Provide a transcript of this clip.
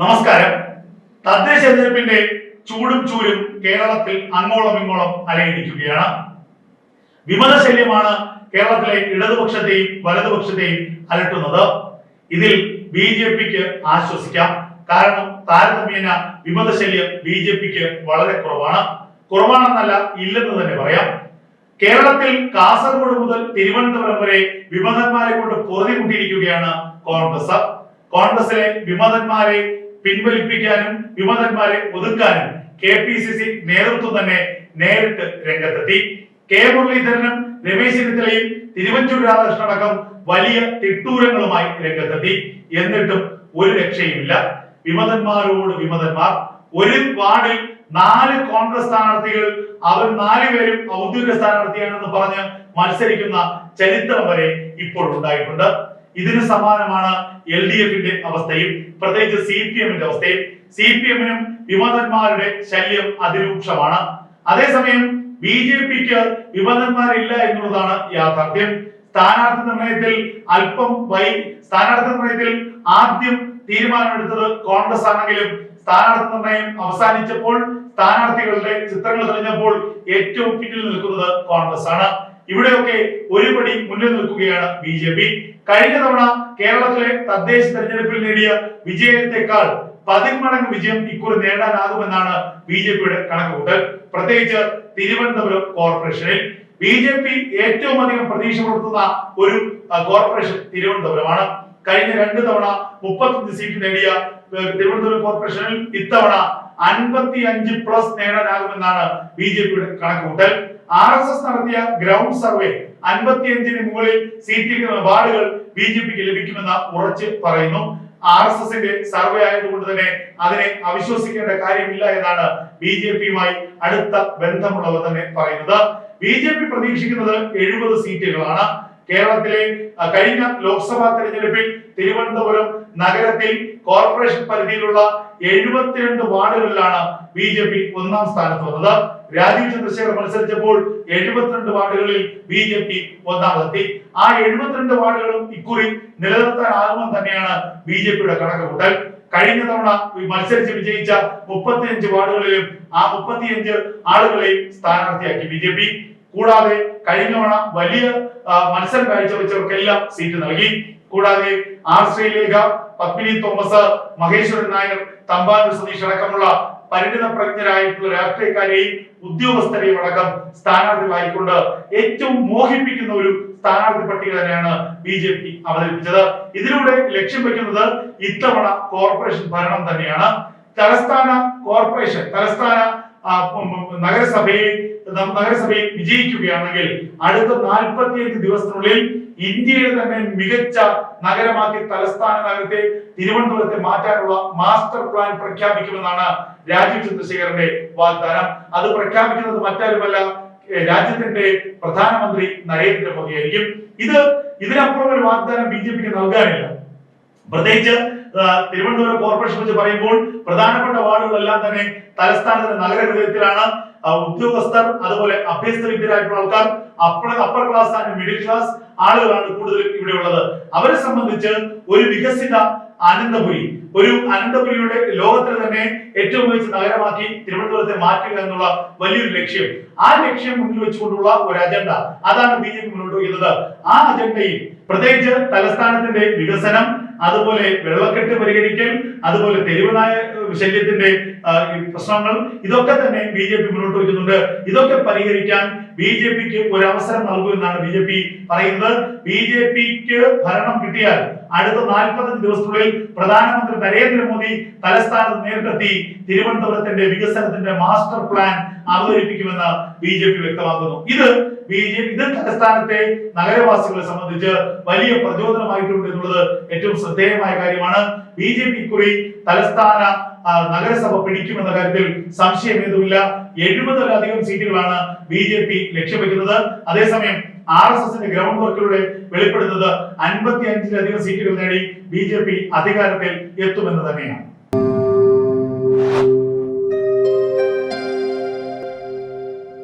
നമസ്കാരം. തദ്ദേശ തെരഞ്ഞെടുപ്പിന്റെ ചൂടും ചൂരും കേരളത്തിൽ അങ്ങോളം ഇങ്ങോളം അലയടിക്കുകയാണ്. വിമതശല്യമാണ് കേരളത്തിലെ ഇടതുപക്ഷത്തെയും വലതുപക്ഷത്തെയും അലട്ടുന്നത്. ഇതിൽ ബി ജെ പിക്ക് ആശ്വസിക്കാം. കാരണം താരതമ്യേന വിമതശല്യം ബി ജെ പിക്ക് വളരെ കുറവാണ്. കുറവാണെന്നല്ല ഇല്ലെന്ന് തന്നെ പറയാം. കേരളത്തിൽ കാസർഗോഡ് മുതൽ തിരുവനന്തപുരം വരെ വിമതന്മാരെ കൊണ്ട് പൊറുതി കൂട്ടിയിരിക്കുകയാണ് കോൺഗ്രസ്. കോൺഗ്രസിലെ വിമതന്മാരെ പിൻവലിപ്പിക്കാനും വിമതന്മാരെ ഒതുക്കാനും കെ പി സി സി നേതൃത്വം തന്നെ നേരിട്ട് രംഗത്തെത്തി. കെ മുരളീധരനും രമേശ് ചെന്നിത്തലയും തിരുവഞ്ചൂർ രാധാകൃഷ്ണൻ അടക്കം വലിയ തിട്ടൂരങ്ങളുമായി രംഗത്തെത്തി. എന്നിട്ടും ഒരു രക്ഷയുമില്ല. വിമതന്മാരോട് വിമതന്മാർ. ഒരു വാർഡിൽ നാല് കോൺഗ്രസ് സ്ഥാനാർത്ഥികൾ അവർ നാലുപേരും ഔദ്യോഗിക സ്ഥാനാർത്ഥിയാണെന്ന് പറഞ്ഞ് മത്സരിക്കുന്ന ചരിത്രം വരെ ഇപ്പോൾ ഉണ്ടായിട്ടുണ്ട്. ഇതിന് സമാനമാണ് എൽ ഡി എഫിന്റെ അവസ്ഥയും പ്രത്യേകിച്ച് സി പി എമ്മിന്റെ അവസ്ഥയും. സി പി എമ്മിനും വിമതന്മാരുടെ ശല്യം അതിരൂക്ഷമാണ്. അതേസമയം ബി ജെ പിക്ക് വിമതന്മാരില്ല എന്നുള്ളതാണ് യാഥാർത്ഥ്യം. സ്ഥാനാർത്ഥി നിർണയത്തിൽ അല്പം വൈ സ്ഥാനാർത്ഥി നിർണയത്തിൽ ആദ്യം തീരുമാനമെടുത്തത് കോൺഗ്രസ് ആണെങ്കിലും സ്ഥാനാർത്ഥി നിർണയം അവസാനിച്ചപ്പോൾ സ്ഥാനാർത്ഥികളുടെ ചിത്രങ്ങൾ തെളിഞ്ഞപ്പോൾ ഏറ്റവും പിന്നിൽ നിൽക്കുന്നത് കോൺഗ്രസ് ആണ്. ഇവിടെയൊക്കെ ഒരുപടി മുന്നിൽ നിൽക്കുകയാണ് ബി ജെ പി. കഴിഞ്ഞ തവണ കേരളത്തിലെ തദ്ദേശ തെരഞ്ഞെടുപ്പിൽ നേടിയ വിജയത്തെക്കാൾ പതിന്മടങ്ങ് വിജയം ഇക്കുറി നേടാനാകുമെന്നാണ് ബി ജെ പിയുടെ കണക്കുകൂട്ടൽ. പ്രത്യേകിച്ച് തിരുവനന്തപുരം കോർപ്പറേഷനിൽ. ബി ജെ പി ഏറ്റവും അധികം പ്രതീക്ഷ പുലർത്തുന്ന ഒരു കോർപ്പറേഷൻ തിരുവനന്തപുരമാണ്. കഴിഞ്ഞ രണ്ട് തവണ മുപ്പത്തഞ്ച് സീറ്റ് നേടിയ തിരുവനന്തപുരം കോർപ്പറേഷനിൽ ഇത്തവണ അൻപത്തി അഞ്ച് പ്ലസ് നേടാനാകുമെന്നാണ് ബി ജെ പിയുടെ കണക്കുകൂട്ടൽ. ആർ എസ് എസ് നടത്തിയ ഗ്രൗണ്ട് സർവേ അൻപത്തിയഞ്ചിന് മുകളിൽ സീറ്റ് വാർഡുകൾ ബി ജെ പിക്ക് ലഭിക്കുമെന്ന് ഉറച്ച് പറയുന്നു. ആർ എസ് എസിന്റെ സർവേ ആയതുകൊണ്ട് തന്നെ അതിനെ അവിശ്വസിക്കേണ്ട കാര്യമില്ല എന്നാണ് ബി ജെ പിയുമായി അടുത്ത ബന്ധമുള്ളവർ തന്നെ പറയുന്നത്. ബി ജെ പി പ്രതീക്ഷിക്കുന്നത് എഴുപത് സീറ്റുകളാണ്. കേരളത്തിലെ കഴിഞ്ഞ ലോക്സഭാ തെരഞ്ഞെടുപ്പിൽ തിരുവനന്തപുരം നഗരത്തിൽ കോർപ്പറേഷൻ പരിധിയിലുള്ള എഴുപത്തിരണ്ട് വാർഡുകളിലാണ് ബി ജെ പി ഒന്നാം സ്ഥാനത്ത് വന്നത്. രാജീവ് ചന്ദ്രശേഖർ മത്സരിച്ചപ്പോൾ എഴുപത്തിരണ്ട് വാർഡുകളിൽ ബി ജെ പി ഒന്നാമതെത്തി. ആ എഴുപത്തിരണ്ട് വാർഡുകളും ഇക്കുറി നിലനിർത്താനാകുമെന്ന് തന്നെയാണ് ബി ജെ പിയുടെ കണക്കുകൂട്ടൽ. കഴിഞ്ഞ തവണ മത്സരിച്ച് വിജയിച്ച മുപ്പത്തിയഞ്ച് വാർഡുകളിലും ആ മുപ്പത്തിയഞ്ച് ആളുകളെയും സ്ഥാനാർത്ഥിയാക്കി ബി ജെ പി. കൂടാതെ കഴിഞ്ഞ തവണ വലിയ മത്സരം കാഴ്ചവെച്ചവർക്കെല്ലാം സീറ്റ് നൽകി. കൂടാതെ ആർ ശ്രീലേഖ പത്മിനി തോമസ് മഹേശ്വരൻ നായർ തമ്പാനൂർ സതീഷ് അടക്കമുള്ള പരിണിത പ്രജ്ഞരായിട്ടുള്ള രാഷ്ട്രീയക്കാരെയും ഉദ്യോഗസ്ഥരെയും അടക്കം സ്ഥാനാർത്ഥികളായിക്കൊണ്ട് ഏറ്റവും മോഹിപ്പിക്കുന്ന ഒരു സ്ഥാനാർത്ഥി പട്ടിക തന്നെയാണ് ബി ജെ പി അവതരിപ്പിച്ചത്. ഇതിലൂടെ ലക്ഷ്യം വെക്കുന്നത് ഇത്തവണ കോർപ്പറേഷൻ ഭരണം തന്നെയാണ്. തലസ്ഥാന കോർപ്പറേഷൻ തലസ്ഥാന നഗരസഭയിൽ നഗരസഭയിൽ വിജയിക്കുകയാണെങ്കിൽ അടുത്ത നാൽപ്പത്തിയഞ്ച് ദിവസത്തിനുള്ളിൽ ഇന്ത്യയിൽ തന്നെ മികച്ച നഗരമാക്കി തലസ്ഥാന നഗരത്തെ തിരുവനന്തപുരത്തെ മാറ്റാനുള്ള മാസ്റ്റർ പ്ലാൻ പ്രഖ്യാപിക്കുമെന്നാണ് രാജീവ് ചന്ദ്രശേഖരന്റെ വാഗ്ദാനം. അത് പ്രഖ്യാപിക്കുന്നത് മറ്റാരുമല്ല രാജ്യത്തിന്റെ പ്രധാനമന്ത്രി നരേന്ദ്രമോദി ആയിരിക്കും. ഇത് ഇതിനപ്പുറം ഒരു വാഗ്ദാനം ബി ജെ പിക്ക് നൽകാനില്ല. പ്രത്യേകിച്ച് തിരുവനന്തപുരം കോർപ്പറേഷൻ വെച്ച് പറയുമ്പോൾ പ്രധാനപ്പെട്ട വാർഡുകളെല്ലാം തന്നെ തലസ്ഥാനത്തിന്റെ നഗര ഹൃദയത്തിലാണ് ഉദ്യോഗസ്ഥർ അതുപോലെ അഭ്യസ്ത വിദ്യരായിട്ടുള്ള ആൾക്കാർ upper upper class and middle class ആളുകളാണ് കൂടുതലും ഇവിടെ ഉള്ളത്. അവരെ സംബന്ധിച്ച് ഒരു വികസിത അനന്തപുരി ഒരു അനന്തപുരിയുടെ ലോകത്തിൽ തന്നെ ഏറ്റവും മികച്ച നഗരമാക്കി തിരുവനന്തപുരത്തെ മാറ്റുക എന്നുള്ള വലിയൊരു ലക്ഷ്യം. ആ ലക്ഷ്യം മുന്നിൽ വെച്ചുകൊണ്ടുള്ള ഒരു അജണ്ട അതാണ് ബി ജെ പി മുന്നോട്ട് വയ്ക്കുന്നത്. ആ അജണ്ടയിൽ പ്രത്യേകിച്ച് തലസ്ഥാനത്തിന്റെ വികസനം അതുപോലെ വെള്ളക്കെട്ട് പരിഹരിക്കൽ അതുപോലെ തെരുവനായ ശല്യത്തിന്റെ പ്രശ്നങ്ങൾ ഇതൊക്കെ തന്നെ ബി ജെ പി മുന്നോട്ട് വയ്ക്കുന്നുണ്ട്. ഇതൊക്കെ പരിഹരിക്കാൻ ബി ജെ പിക്ക് ഒരു അവസരം നൽകുമെന്നാണ് ബി ജെ പി പറയുന്നത്. ബി ജെ പിക്ക് ഭരണം കിട്ടിയാൽ അടുത്ത നാൽപ്പത്തഞ്ച് ദിവസത്തിനുള്ളിൽ പ്രധാനമന്ത്രി നരേന്ദ്രമോദി തലസ്ഥാനത്ത് നേരിട്ടെത്തി തിരുവനന്തപുരത്തിന്റെ വികസനത്തിന്റെ മാസ്റ്റർ പ്ലാൻ അവതരിപ്പിക്കുമെന്ന് ബി ജെ പി വ്യക്തമാക്കുന്നു. ഇത് ബി ജെ പി ഇത് തലസ്ഥാനത്തെ നഗരവാസികളെ സംബന്ധിച്ച് വലിയ പ്രചോദനമായിട്ടുണ്ട് എന്നുള്ളത് ഏറ്റവും ശ്രദ്ധേയമായ കാര്യമാണ്. ബി ജെ പി കുറി തലസ്ഥാന നഗരസഭ പിടിക്കുമെന്ന കാര്യത്തിൽ സംശയമേതുമില്ല. എഴുപതിലധികം സീറ്റുകളാണ് ബി ജെ പി ലക്ഷ്യം വെക്കുന്നത് അതേസമയം ആർ എസ് എസിന്റെ ഗ്രൗണ്ട് വർക്കിലൂടെ വെളിപ്പെടുന്നത് അൻപത്തി അഞ്ചിലധികം സീറ്റുകൾ നേടി ബി ജെ പി അധികാരത്തിൽ എത്തുമെന്ന് തന്നെയാണ്.